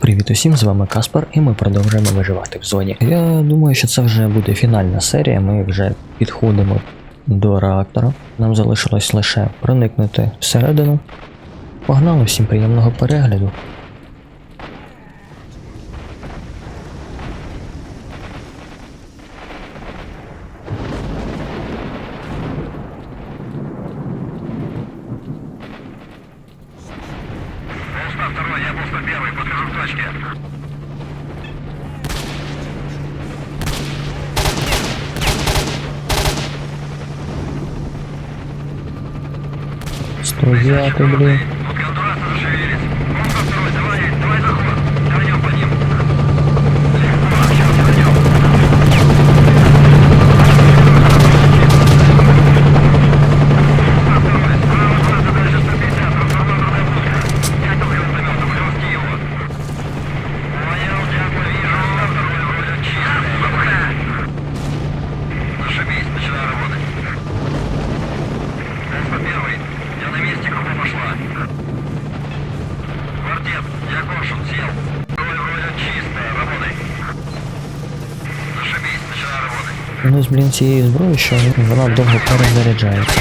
Привіт усім, з вами Каспар, і ми продовжуємо виживати в зоні. Я думаю, що це вже буде фінальна серія. Ми вже підходимо до реактора. Нам залишилось лише проникнути всередину. Погнали, всім приємного перегляду! Tô idiota, Bruno. Негатив. Я Гошин, съел. Руль вроде чистая, работай. Зашибись, начинай работать. Ну, блин, цією зброєю, що вона довго перезаряджається.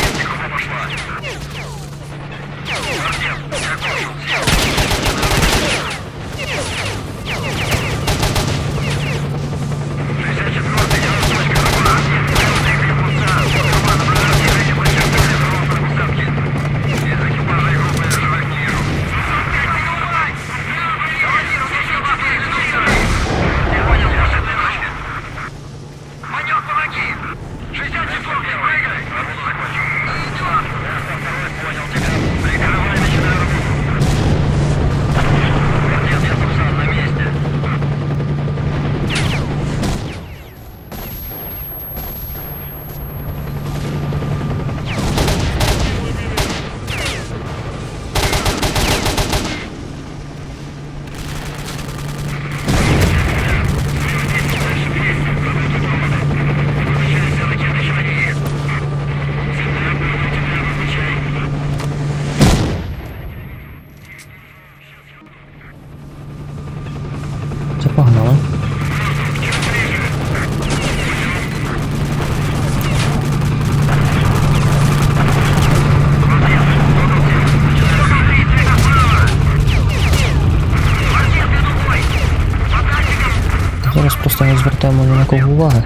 просто не звертаємо ні на кого уваги.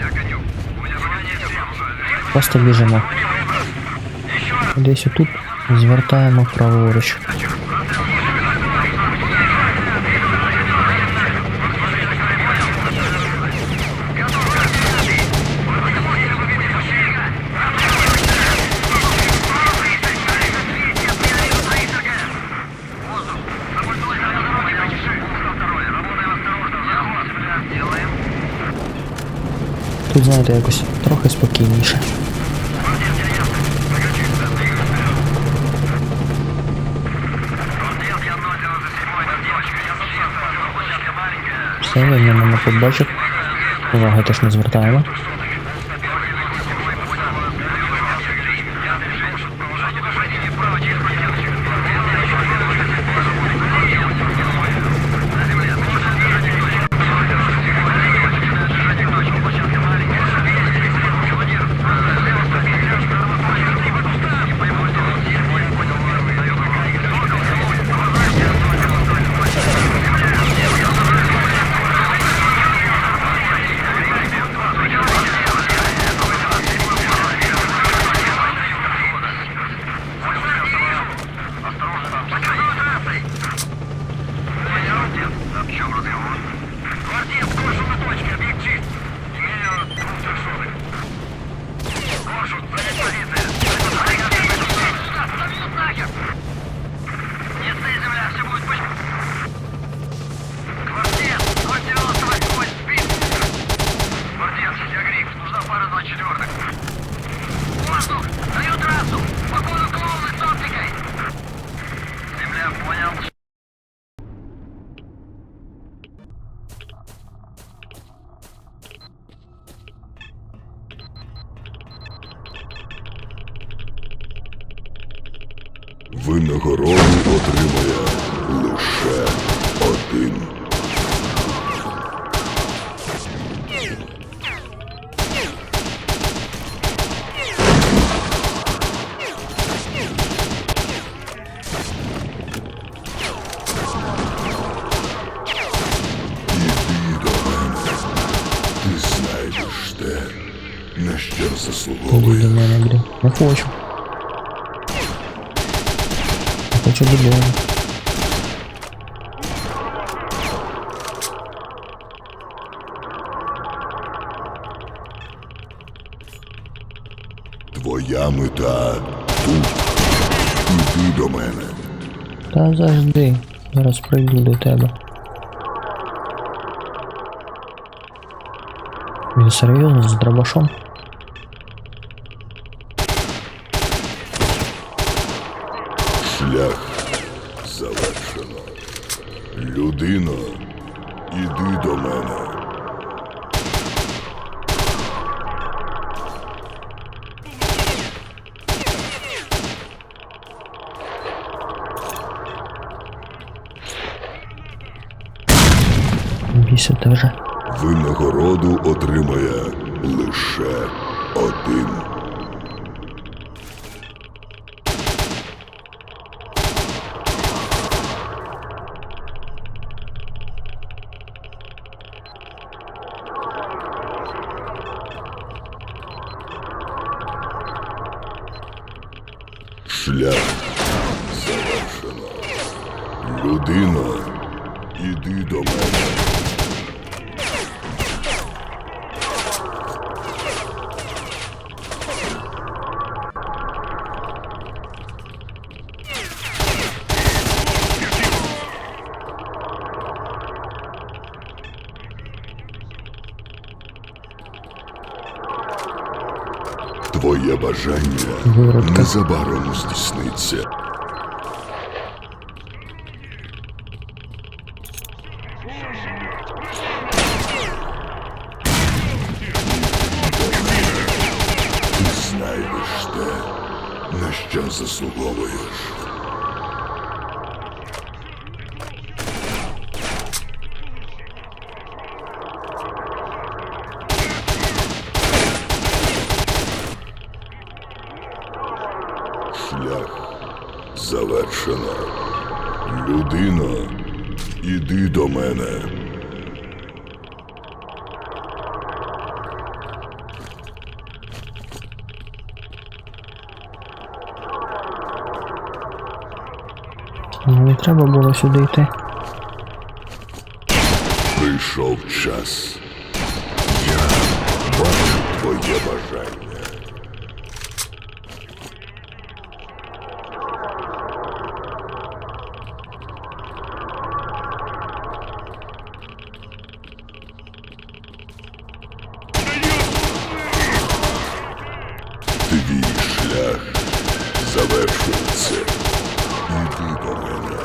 Просто біжимо. Десь отут звертаємо праворуч. Тут, знаєте, якось трохи спокійніше. Все, він мене побачив. Увага теж не звертаємо. винагороду отримає лише один. Ти знайдеш те, на що заслуговуєш. Я не хочу. Додому. Твоя мета тут. Іди до мене. Та завжди. Зараз прийду до тебе. Він серйозно з дробашом? Шлях завершено. Людино, іди до мене. Винагороду отримає лише один. Шлях завершено. Людина, іди до мене. Твоє бажання незабаром здійсниться. Ти знайдеш те, на що заслуговуєш. Шлях завершено. Людино, іди до мене. Не треба було сюди йти. Прийшов час. Я бачу твоє бажання. Твій шлях завершується. Іди до мене.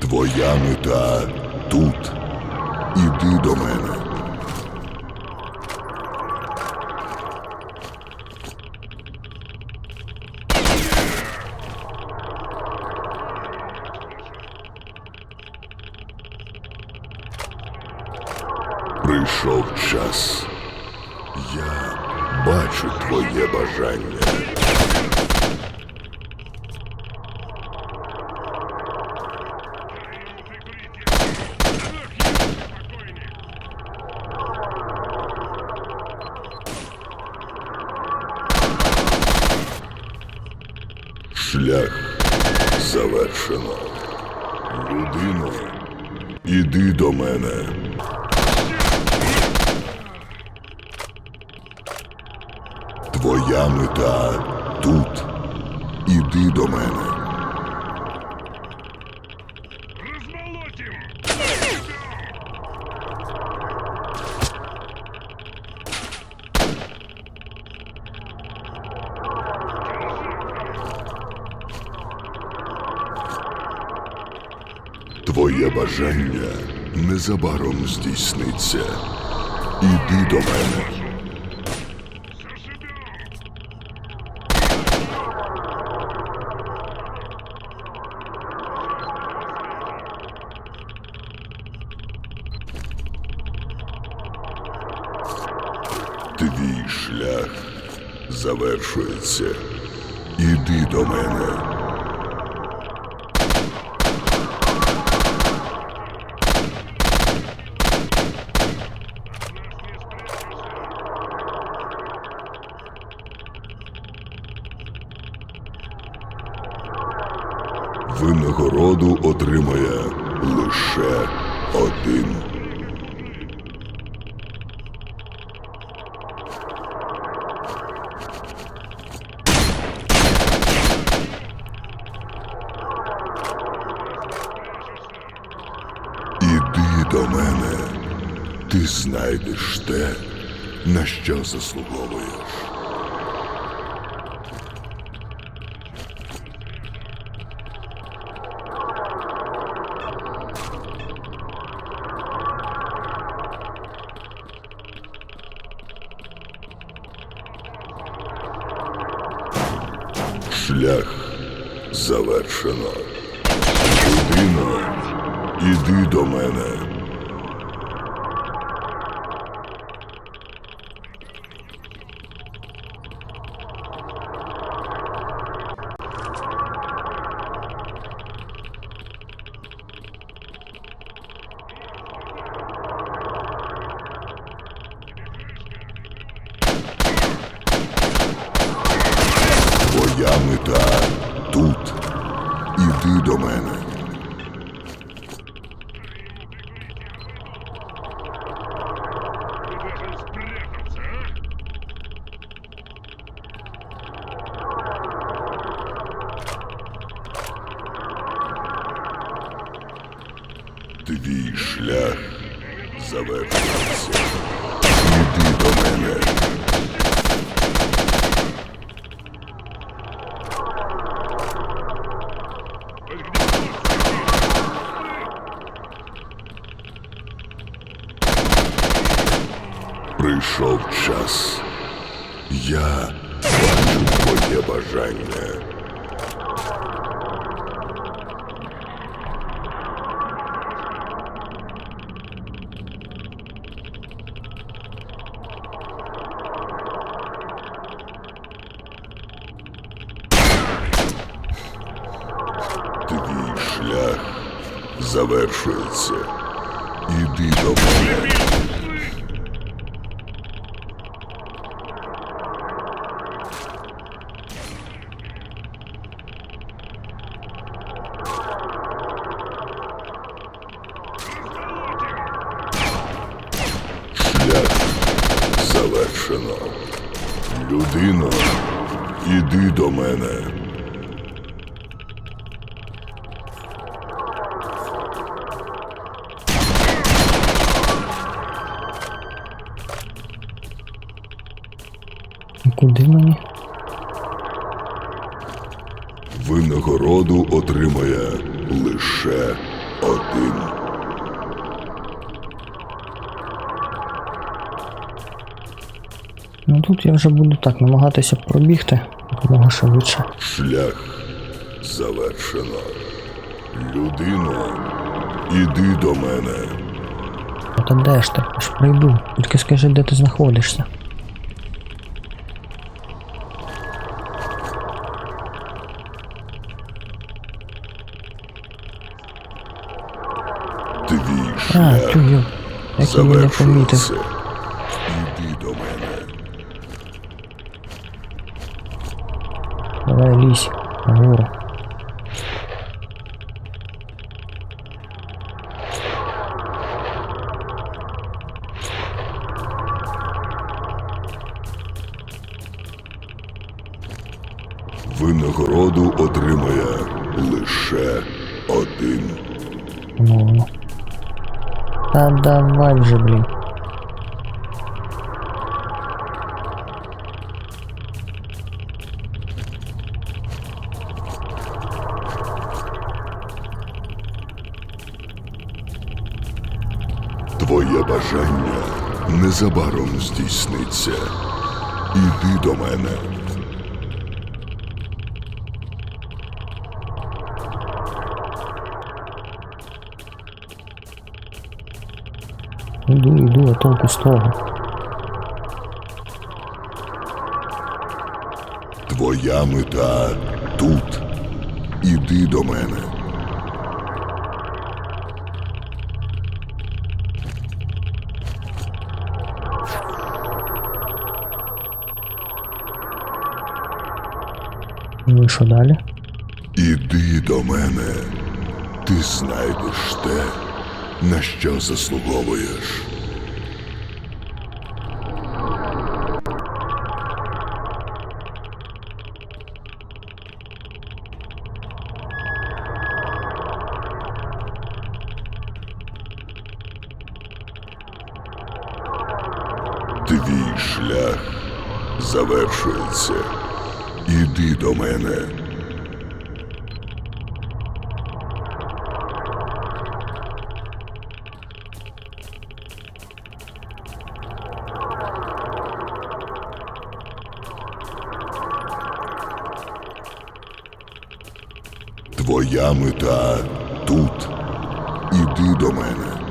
Твоя мета тут. Іди до мене. Прийшов час. Я бачу твоє бажання. Шлях завершено. Людино, іди до мене. Твоя мета тут. Іди до мене. Твоє бажання незабаром здійсниться. Іди до мене. Твій шлях завершується. Іди до мене. Винагороду отримає лише один. Знайдеш те, на що заслуговуєш. Шлях завершено. Людино, іди до мене. Твоя мета тут. Іди до мене. Прийшов час. Я бачу твоє бажання. Твій шлях завершується. Іди до мене. Куди мені? Винагороду отримає лише один. Ну тут я вже буду так намагатися пробігти якомога швидше. Шлях завершено. Людино, іди до мене. Та де ж ти? Я ж прийду. Тільки скажи, де ти знаходишся. Твій А, шлях тю, як я її не помітив. завершується. Іди до мене. Давай лізь, давай вже, блін. Твоє бажання незабаром здійсниться. Іди до мене. Толку з того. Твоя мета тут. Іди до мене. Ну і що далі? Іди до мене. Ти знайдеш те, на що заслуговуєш. Твій шлях завершується. Іди до мене. Твоя мета тут. Іди до мене.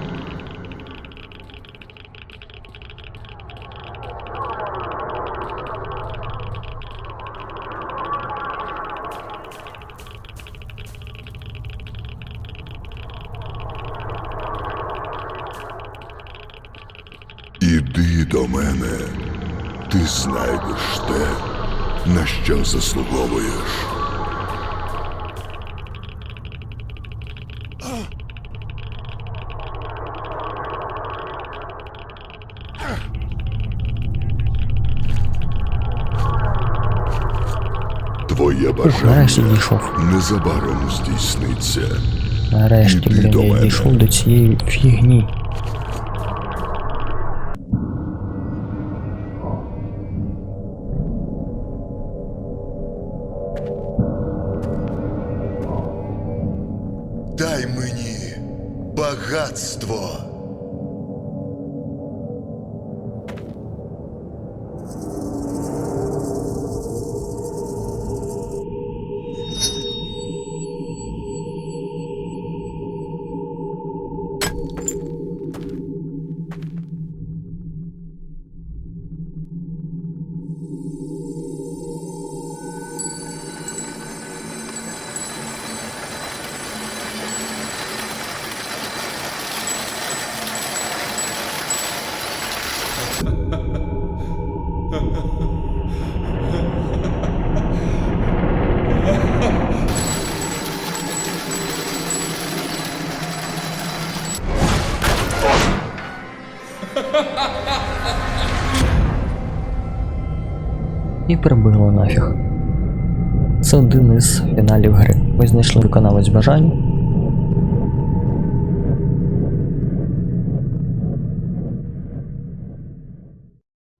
Іди до мене. Ти знайдеш те, на що заслуговуєш. Твоє бажання незабаром здійсниться. Нарешті, блін, я дійшов до цієї фігні. І прибило нафіг. Це один із фіналів гри. Ми знайшли виконавець бажань.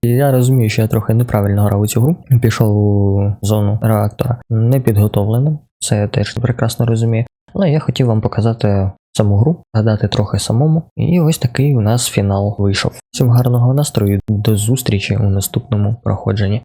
Я розумію, що я трохи неправильно грав у цю гру. Пішов у зону реактора непідготовленим. Це я теж прекрасно розумію. Але я хотів вам показати саму гру, гадати трохи самому. І ось такий у нас фінал вийшов. Всім гарного настрою, до зустрічі у наступному проходженні.